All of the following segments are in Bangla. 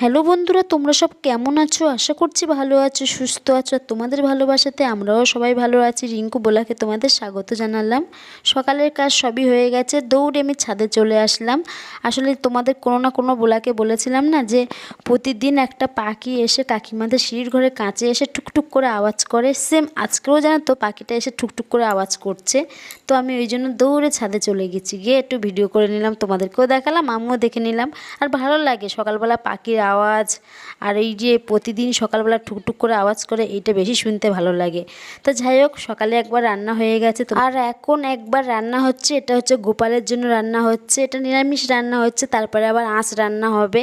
হ্যালো বন্ধুরা, তোমরা সব কেমন আছো? আশা করছি ভালো আছো, সুস্থ আছো। আর তোমাদের ভালোবাসাতে আমরাও সবাই ভালো আছি। রিঙ্কু বোলাকে তোমাদের স্বাগত জানালাম। সকালের কাজ সবই হয়ে গেছে, দৌড়ে আমি ছাদে চলে আসলাম। আসলে তোমাদের কোনো না কোনো বোলাকে বলেছিলাম না যে, প্রতিদিন একটা পাখি এসে কাকিমাদের সিঁড়ির ঘরে কাঁচে এসে টুকটুক করে আওয়াজ করে। সেম আজকেও জানো তো, পাখিটা এসে টুকটুক করে আওয়াজ করছে। তো আমি ওই জন্য দৌড়ে ছাদে চলে গেছি। গিয়ে একটু ভিডিও করে নিলাম, তোমাদেরকেও দেখালাম, আমিও দেখে নিলাম। আর ভালো লাগে সকালবেলা পাখির আওয়াজ আর এই যে প্রতিদিন সকালবেলা টুকটুক করে আওয়াজ করে, এইটা বেশি শুনতে ভালো লাগে। তো যাই হোক, সকালে একবার রান্না হয়ে গেছে। তো আর এখন একবার রান্না হচ্ছে, এটা হচ্ছে গোপালের জন্য রান্না হচ্ছে, এটা নিরামিষ রান্না হচ্ছে, তারপরে আবার আঁশ রান্না হবে।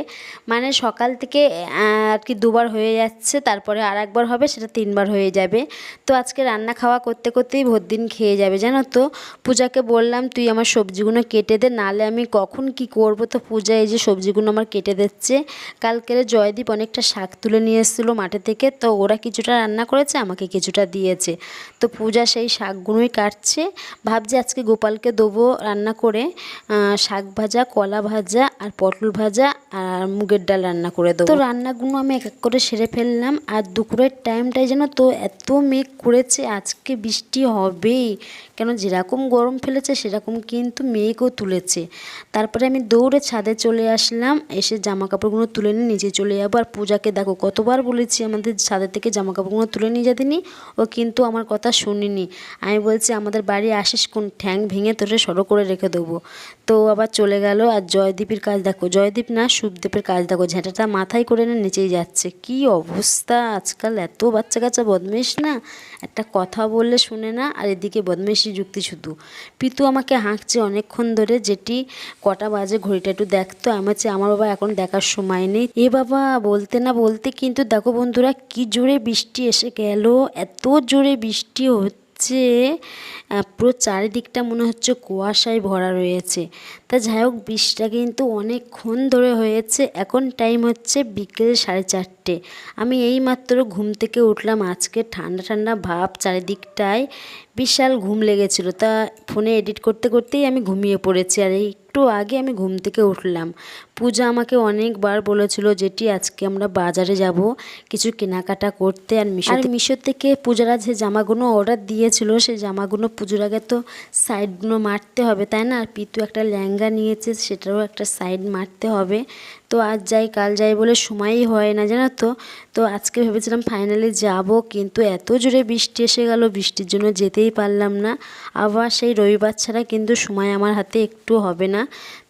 মানে সকাল থেকে আর কি দুবার হয়ে যাচ্ছে, তারপরে আর একবার হবে, সেটা তিনবার হয়ে যাবে। তো আজকে রান্না খাওয়া করতে করতেই ভোর দিন খেয়ে যাবে, জানো তো? পূজাকে বললাম, তুই আমার সবজিগুলো কেটে দে, নালে আমি কখন কি করব? তো পূজা এই যে সবজিগুলো আমার কেটে দিচ্ছে। কালকের জয়দীপ অনেকটা শাক তুলে নিয়ে এসেছিল মাঠে থেকে, তো ওরা কিছুটা রান্না করেছে, আমাকে কিছুটা দিয়েছে। তো পূজা সেই শাকগুলোই কাটছে। ভাবছি আজকে গোপালকে দেবো রান্না করে শাক ভাজা, কলা ভাজা আর পটল ভাজা আর মুগের ডাল রান্না করে দেবো। তো রান্নাগুলো আমি এক এক করে সেরে ফেললাম, আর দুপুরের টাইমটাই যেন তো এত মেঘ করেছে, আজকে বৃষ্টি হবেই। কেন যেরকম গরম ফেলেছে, সেরকম কিন্তু মেঘও তুলেছে। তারপরে আমি দৌড়ে ছাদে চলে আসলাম, এসে জামা কাপড়গুলো তুলে নিয়ে নিচে চলে যাব। আর পূজাকে দেখো কতবার বলেছি, আমাদের ছাদের থেকে জামা কাপড়গুলো তুলে নিয়ে যেতে নি। ও কিন্তু আমার কথা শুনিনি। আমি বলছি, আমাদের বাড়ি আসিস কোন ঠ্যাং ভেঙে তোরে সরো করে রেখে দেবো। তো আবার চলে গেল। আর জয়দীপের কাজ দেখো, জয়দীপ না শুভদীপের কাজ দেখো, ঝেঁটাটা মাথায় করে না নিচেই যাচ্ছে। কি অবস্থা? আজকাল এত বাচ্চা কাচ্চা বদমেশ না? একটা কথা বললে শুনে না, আর এদিকে বদমেশি যুক্তি শুধু। পিতু আমাকে হাঁকছে অনেকক্ষণ ধরে, যেটি কটা বাজে ঘড়িটা একটু দেখতো। আমি হচ্ছে আমার বাবা এখন দেখার সময় নেই এ বাবা, বলতে না বলতে কিন্তু দেখো বন্ধুরা, কি জোরে বৃষ্টি এসে গেল। এত জোরে বৃষ্টি হচ্ছে পুরো চারিদিকটা মনে হচ্ছে কুয়াশায় ভরা রয়েছে। তা যাই হোক, বৃষ্টিটা কিন্তু অনেকক্ষণ ধরে হয়েছে। এখন টাইম হচ্ছে বিকেল সাড়ে চারটে। আমি এই মাত্র ঘুম থেকে উঠলাম, আজকে ঠান্ডা ঠান্ডা ভাব চারিদিকটায়। বিশাল ঘুম লেগেছিল। তা ফোনে এডিট করতে করতেই আমি ঘুমিয়ে পড়েছি আর এই একটু আগে আমি ঘুম থেকে উঠলাম। পূজা আমাকে অনেকবার বলেছিল যেটি আজকে আমরা বাজারে যাব, কিছু কেনাকাটা করতে। আর মিশো আর মিশো থেকে পূজারা যে জামাগুলো অর্ডার দিয়েছিল, সেই জামাগুলো পুজোর আগে তো সাইডগুলো মারতে হবে, তাই না? আর পিতু একটা লেহেঙ্গা নিয়েছে সেটারও একটা সাইড মারতে হবে। তো আজ যাই, কাল যাই বলে সময়ই হয় না, জানো তো? তো আজকে ভেবেছিলাম ফাইনালি যাব, কিন্তু এত জোরে বৃষ্টি এসে গেল, বৃষ্টির জন্য যেতেই পারলাম না। আবার সেই রবিবার ছাড়া কিন্তু সময় আমার হাতে একটু হবে না।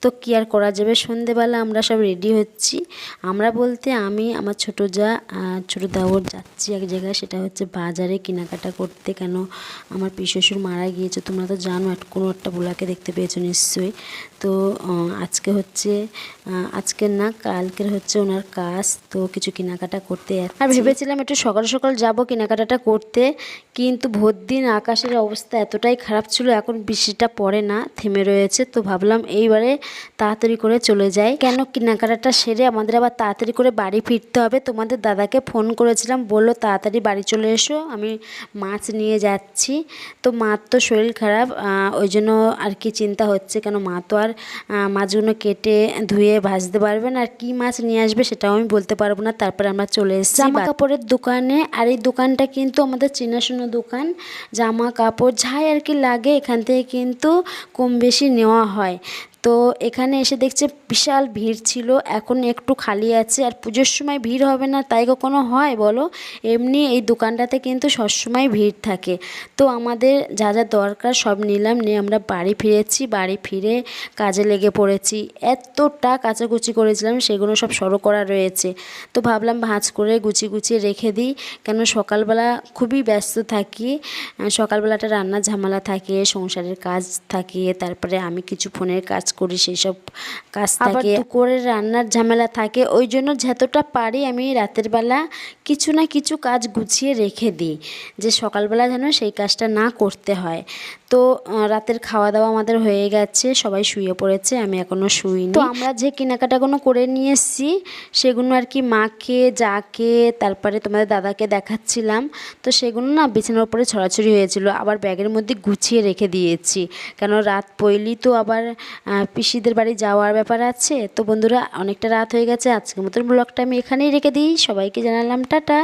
তো কি আর করা যাবে? সন্ধেবেলা আমরা সব রেডি হচ্ছি। আমরা বলতে আমি, আমার ছোটো যা ছোটো দাওর যাচ্ছি এক জায়গায়, সেটা হচ্ছে বাজারে কেনাকাটা করতে। কেন? আমার পিসশ্বশুর মারা গিয়েছে, তোমরা তো জানো এক কোনো একটা বুলাকে দেখতে পেয়েছ নিশ্চয়ই। তো আজকে হচ্ছে আজকে আজকের না, কালকের হচ্ছে ওনার কাজ, তো কিছু কেনাকাটা করতে। আর ভেবেছিলাম একটু সকাল সকাল যাব কেনাকাটাটা করতে, কিন্তু ভোর দিন আকাশের অবস্থা এতটাই খারাপ ছিল, এখন বৃষ্টিটা পড়ে না, থেমে রয়েছে, তো ভাবলাম এইবারে তাড়াতাড়ি করে চলে যাই। কেন কেনাকাটাটা সেরে আমাদের আবার তাড়াতাড়ি করে বাড়ি ফিরতে হবে? তোমাদের দাদাকে ফোন করেছিলাম, বলল তাড়াতাড়ি বাড়ি চলে এসো, আমি মাছ নিয়ে যাচ্ছি। তো মার তো শরীর খারাপ ওই জন্য আর কি চিন্তা হচ্ছে, কেন মা তো আর মাছগুলো কেটে ধুয়ে ভাজতে পারবে না। আর কি মাছ নিয়ে আসবে সেটাও আমি বলতে পারব না। তারপর আমরা চলে এসেছি জামা কাপড়ের দোকানে। আর এই দোকানটা কিন্তু আমাদের চেনাশোনা দোকান। জামা কাপড় যাই আর কি লাগে এখান থেকে কিন্তু কম বেশি নেওয়া হয়। তো এখানে এসে দেখছে বিশাল ভিড় ছিল, এখন একটু খালি আছে আর পুজোর সময় ভিড় হবে না তাই কখনো হয় বলো? এমনি এই দোকানটাতে কিন্তু সবসময় ভিড় থাকে। তো আমাদের যা যা দরকার সব নিলাম, নিয়ে আমরা বাড়ি ফিরেছি, বাড়ি ফিরে কাজে লেগে পড়েছি। এতটা কাচাকুচি করেছিলাম, সেগুলো সব সরো করা রয়েছে। তো ভাবলাম ভাঁজ করে গুছিয়ে গুছিয়ে রেখে দিই, কেন সকালবেলা খুবই ব্যস্ত থাকি। সকালবেলাটা রান্নার ঝামেলা থাকে, সংসারের কাজ থাকে, তারপরে আমি কিছু ফোনের কাজ করি সেই সব কাজ থাকে। করে রান্নার ঝামেলা থাকে ওই জন্য যতটা পারি আমি রাতের বেলা কিছু না কিছু কাজ গুছিয়ে রেখে দিই যে সকালবেলা যেন সেই কাজটা না করতে হয়। তো রাতের খাওয়া দাওয়া আমাদের হয়ে গেছে সবাই শুয়ে পড়েছে আমি এখনও শুইনি। তো আমরা যে কেনাকাটাগুলো করে নিয়ে এসেছি সেগুলো আর কি মাকে যাকে তারপরে তোমাদের দাদাকে দেখাচ্ছিলাম তো সেগুলো না বিছানার উপরে ছড়াছড়ি হয়েছিল আবার ব্যাগের মধ্যে গুছিয়ে রেখে দিয়েছি। কেন রাত পইলি তো আবার পিসিদের বাড়ি যাওয়ার ব্যাপার আছে। তো বন্ধুরা, অনেকটা রাত হয়ে গেছে। আজকের মতন ব্লগটা আমি এখানেই রেখে দিই। সবাইকে জানালাম, টাটা।